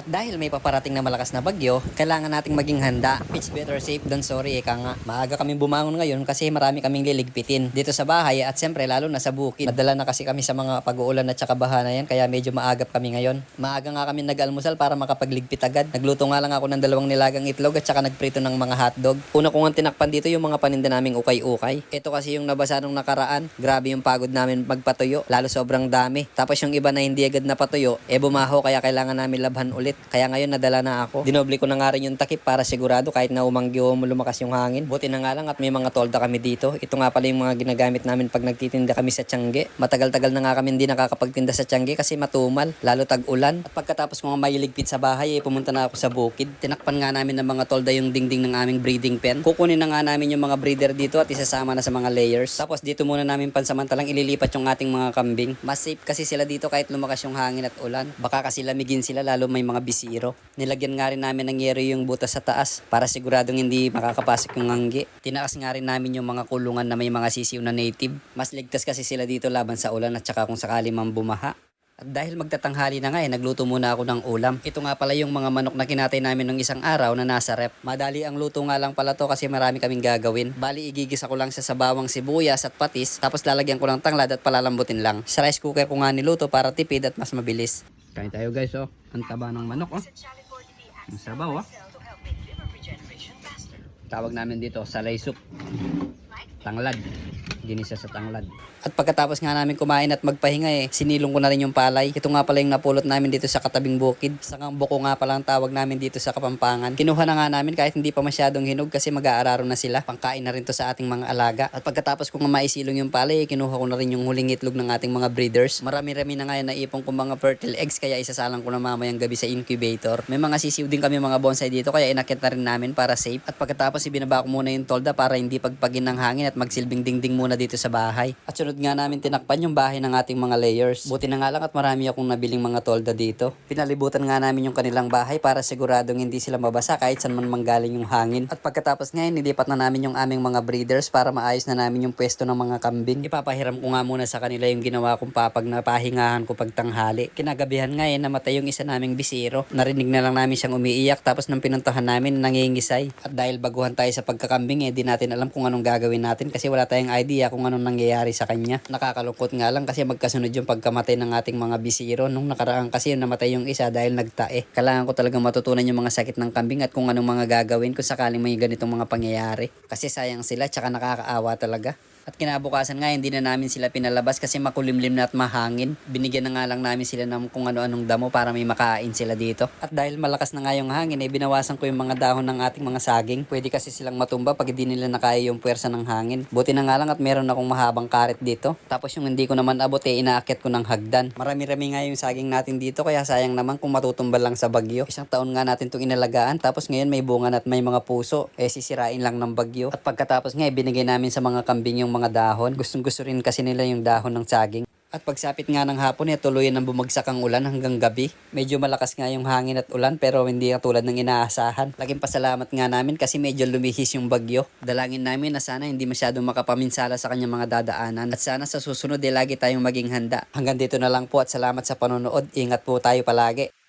At dahil may paparating na malakas na bagyo, kailangan nating maging handa. It's better safe than sorry, eka nga. Maaga kaming bumangon ngayon kasi marami kaming liligpitin dito sa bahay at siyempre lalo na sa bukid. Madala na kasi kami sa mga pag-uulan at saka baha na yan kaya medyo maagap kami ngayon. Maaga nga kami nag-almusal para makapagligpit agad. Nagluto nga lang ako ng dalawang nilagang itlog at saka nagprito ng mga hotdog. Una ko nga tinakpan dito yung mga paninda naming ukay-ukay. Ito kasi yung nabasa nung nakaraan. Grabe yung pagod namin magpatuyo, lalo sobrang dami. Tapos yung iba na hindi agad napatuyo, eh bumaho kaya kailangan namin labhan ulit. Kaya ngayon nadala na ako. Dinoble ko na nga rin yung takip para sigurado kahit na umanggi o lumakas yung hangin. Buti na nga lang at may mga tolda kami dito. Ito nga pala yung mga ginagamit namin pag nagtitinda kami sa Tiangge. Matagal-tagal na nga kami hindi nakakapagtinda sa Tiangge kasi matumal, lalo tag-ulan. At pagkatapos ko nga mailigpit sa bahay, eh, pumunta na ako sa bukid. Tinakpan nga namin ng mga tolda yung dingding ng aming breeding pen. Kukunin na nga namin yung mga breeder dito at isasama na sa mga layers. Tapos dito muna namin pansamantalang ililipat yung ating mga kambing. Mas safe kasi sila dito kahit lumakas yung hangin at ulan. Baka kasi lamigin sila lalo may mga bisiro. Nilagyan nga rin namin ng yero yung butas sa taas para siguradong hindi makakapasok yung hanggi. Tinaas nga rin namin yung mga kulungan na may mga sisiw na native. Mas ligtas kasi sila dito laban sa ulan at saka kung sakali mang bumaha. At dahil magtatanghali na nga eh, nagluto muna ako ng ulam. Ito nga pala yung mga manok na kinatay namin nung isang araw na nasa rep. Madali ang luto nga lang pala to kasi marami kaming gagawin. Bali, igigisa ko lang sa sabawang sibuyas at patis, tapos lalagyan ko ng tanglad at palalambutin lang. Sa rice cooker ko nga niluto para tipid at mas mabilis. Kain tayo guys oh. Ang taba ng manok oh. Ang sabaw oh. Tawag namin dito, salay soup. Tanglad. Ginisa sa tanglad. At pagkatapos nga namin kumain at magpahinga eh, sinilong ko na rin yung palay. Ito nga pala yung napulot namin dito sa katabing bukid. Sangang buko nga pala ang tawag namin dito sa Kapampangan. Kinuha na nga namin kahit hindi pa masyadong hinog kasi mag-aararo na sila. Pangkain na rin to sa ating mga alaga. At pagkatapos ko nga maisilong yung palay, eh, kinuha ko na rin yung huling itlog ng ating mga breeders. Marami-rami na nga yung naipong kong mga fertile eggs kaya isasalang ko na mamayang gabi sa incubator. May mga sisiw din kami mga bonsai dito kaya inakit na rin namin para safe. At pagkatapos ibinaba ko muna yung tolda para hindi pagpagin ng hangin at magsilbing dingding muna dito sa bahay. At sunod nga namin tinakpan yung bahay ng ating mga layers. Buti na nga lang at marami akong nabiling mga tolda dito. Pinalibutan nga namin yung kanilang bahay para siguradong hindi sila mabasa kahit saan man manggaling yung hangin. At pagkatapos nga nilipat na namin yung aming mga breeders para maayos na namin yung pwesto ng mga kambing. Ipapahiram ko nga muna sa kanila yung ginawa kong papag na pahingahan ko pagtanghali. Kinagabihan nga eh namatay yung isa naming bisiro. Narinig na lang namin siyang umiiyak tapos nang pinuntahan namin nangingisay. At dahil baguhan tayo sa pagkakambing eh di natin alam kung anong gagawin natin kasi wala tayong idea kung anong nangyayari sa kanya. Nakakalungkot nga lang kasi magkasunod yung pagkamatay ng ating mga bisiro. Nung nakaraan kasi namatay yung isa dahil nagtae. Kailangan ko talagang matutunan yung mga sakit ng kambing at kung anong mga gagawin kung sakaling may ganitong mga pangyayari. Kasi sayang sila tsaka nakakaawa talaga. At kinabukasan nga hindi na namin sila pinalabas kasi makulimlim na at mahangin. Binigyan na nga lang namin sila ng kung ano-anong damo para may makain sila dito. At dahil malakas na nga yung hangin, eh, binawasan ko yung mga dahon ng ating mga saging. Pwede kasi silang matumba pag hindi nila nakaya yung puwersa ng hangin. Buti na nga lang at meron akong mahabang karet dito. Tapos yung hindi ko naman abot eh, inaakit ko ng hagdan. Marami-rami nga yung saging natin dito kaya sayang naman kung matutumbal lang sa bagyo. Isang taon nga natin itong inalagaan tapos ngayon may bunga at may mga puso. Eh sisirain lang ng bagyo. At pagkatapos nga eh, binigay namin sa mga kambing yung mga dahon. Gustong gusto rin kasi nila yung dahon ng saging. At pagsapit nga ng hapon, eh, tuluyan ng bumagsak ang ulan hanggang gabi. Medyo malakas nga yung hangin at ulan pero hindi katulad ng inaasahan. Laging pasalamat nga namin kasi medyo lumihis yung bagyo. Dalangin namin na sana hindi masyadong makapaminsala sa kanyang mga dadaanan. At sana sa susunod eh lagi tayong maging handa. Hanggang dito na lang po at salamat sa panonood. Ingat po tayo palagi.